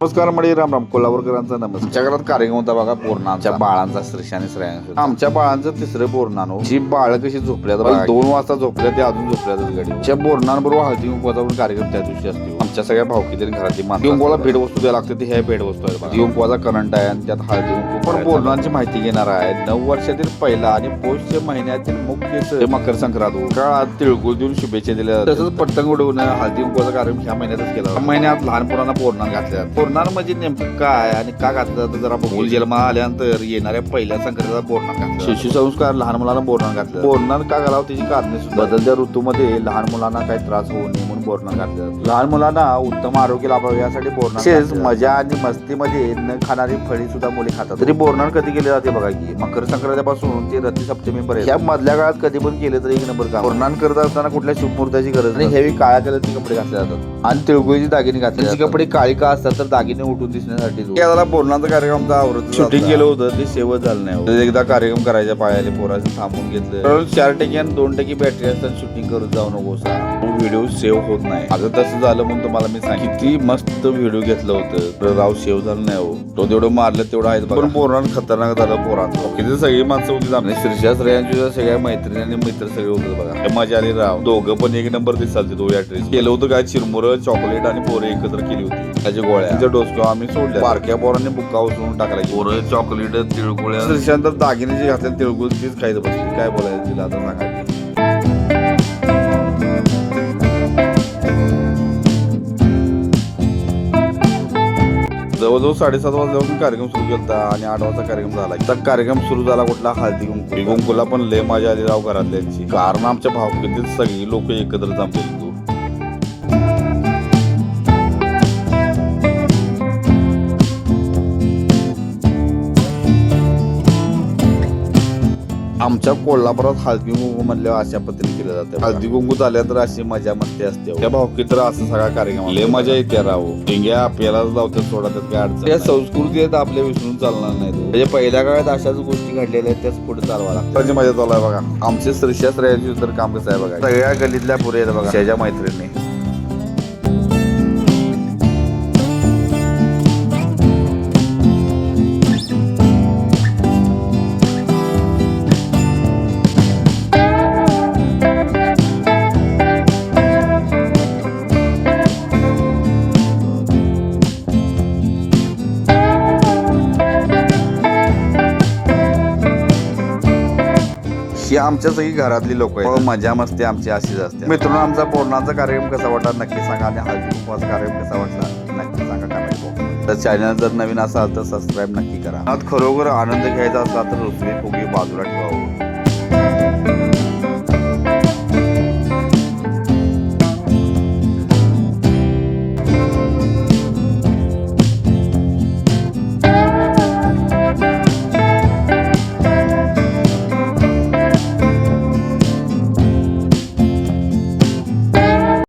नमस्कार मडी राम राम कोल्हापूरकरांचा नमस्कार. घरात कार्यक्रम होता बघा पूर्णांच्या बाळांचा श्रेष आणि आमच्या बाळांचं तिसरं बोरणानो जी बाळ कशी झोपल्यात बघा. दोन वाजता झोपल्या ते अजून झोपल्यातच गाडी त्या बोरणांबरोबर हळदी कुंकवाचा पण कार्यक्रम त्या दिवशी असतो. आमच्या सगळ्या भावकीतील घरातली माणसं कुंकवाला भेट वस्तू द्यायला लागते ती ह्या भेट वस्तू आहे. कुंकवाचा करंट आहे आणि त्यात हळदी कुंकू पण बोरणांची माहिती घेणार आहे. नऊ वर्षातील पहिला आणि पौष महिन्यातील मुख्य सण. हे मकर संक्रांत काळात तिळगुळ देऊन शुभेच्छा दिल्या. तसंच पतंग उडवणं हळदी कुंकवाचा कार्यक्रम ह्या महिन्यातच केला महिन्यात लहान मुलांना घातल्या. बोरणार म्हणजे नेमकं काय? आणि का घातलं? जातं जरा बघू. जन्म आल्यानंतर येणाऱ्या पहिल्या संक्रांतीला बोरणार घातलं शिशु संस्कार लहान मुलांना बोरणार घातलं? बोरणार का घालावं त्याची कारणे सुद्धा? बदलत्या ऋतूमध्ये लहान मुलांना काही त्रास होऊ नये म्हणून बोरणार घातलं? जातं लहान मुलांना उत्तम आरोग्य लाभावे यासाठी बोरणार तसेच मजा आणि मस्तीमध्ये न खाणारी फळी सुद्धा मुले खातात. तरी बोरणार कधी केले जाते बघा की. मकर संक्रांतीपासून ते रथी सप्तमी पर्यंत. या मधल्या काळात कधी पण केले तर एक नंबर काम. बोरणार करत असताना कुठल्या शुभमुहूर्ताची गरज नाही हेवी काळ्या कलरचे कपडे घातले जातात. आणि तिळगुळीची दागिने घातले. कपडे काळी का असतात तर दागिने उठून दिसण्यासाठी याला बोरणाचा कार्यक्रम आवडत शूटिंग केलं होतं ते शेवट झालं नाही तर एकदा कार्यक्रम करायच्या पायाले पोराचं थांबून घेतलं. चार टक्के आणि दोन टक्के बॅटरी असतात शूटिंग करत जाऊ नकोस व्हिडिओ सेव्ह होत नाही. आता तसं झालं म्हणून तुम्हाला मी सांग किती मस्त व्हिडिओ घेतलं होतं. राव सेव्ह झालं नाही हो. तो तेवढं मारलं तेवढं आहे पण पोरानं खतरनाक झालं पोरांचं. किती सगळी माणसं होती आपली श्रीषा श्रेयांची सगळ्या मैत्रिणी आणि मित्र सगळे होते बघा. हे मजा आली राव. दोघं पण एक नंबर दिसाल तो या केलं होतं काय? चिरमुरं चॉकलेट आणि पोरं एकत्र केली होती. त्याच्या गोळ्या. त्याच्या डोसक्या आम्ही सोडल्या बारक्या पोरांनी बुक्का उचलून टाकला पोरं चॉकलेट श्रीशांत दागिने जे घातले तिळगुळ तीच खायचं बसली. काय बोलायचं तिला आता सांगा की. जवळजवळ साडेसात वाजल्यापासून कार्यक्रम सुरू केला आणि आठ वाजता कार्यक्रम झाला. तर कार्यक्रम सुरू झाला कुठला? हळदी कुंकू. कुंकूला पण लय मजा आली राव घरातल्यांची. कारण आमच्या भावकीतील सगळी लोक एकत्र जमलेली. आमच्या कोल्हापुरात हळदी कुंकू म्हणल्यावर अशा पद्धतीने केलं जातं हळदी कुंकू झाल्या तर अशी मजा मस्ती असते त्या भावकीत तर असं सगळा कार्यक्रम लय मजा येते राव. टिंग्या आपल्याला जावतात सोडा त्यात काय अडचण त्या संस्कृती आहेत आपल्या विसरून चालणार नाही तो. म्हणजे पहिल्या काळात अशाच गोष्टी घडलेल्या आहेत त्याच पुढे चालवा लागतात मजा चालू आहे बघा. आमचे श्रीशास राहायचे तर काम कसं आहे बघा. सगळ्या गलीतल्या पुरे आहेत बघा. त्याच्या मैत्रिणी. म्हणजे आमच्या सगळी घरातली लोक आहेत. मजा मस्ती आमची अशीच असते. मित्रांनो आमचा पोरणाचा कार्यक्रम कसा वाटला? नक्की सांगा आणि हळदी उपवास कार्यक्रम कसा वाटला? नक्की सांगा कमेंट बॉक्स तर चॅनल जर नवीन असाल तर सबस्क्राईब नक्की करा. खरोखर आनंद घ्यायचा असला तर रुसवे फुगी बाजूला ठेवा.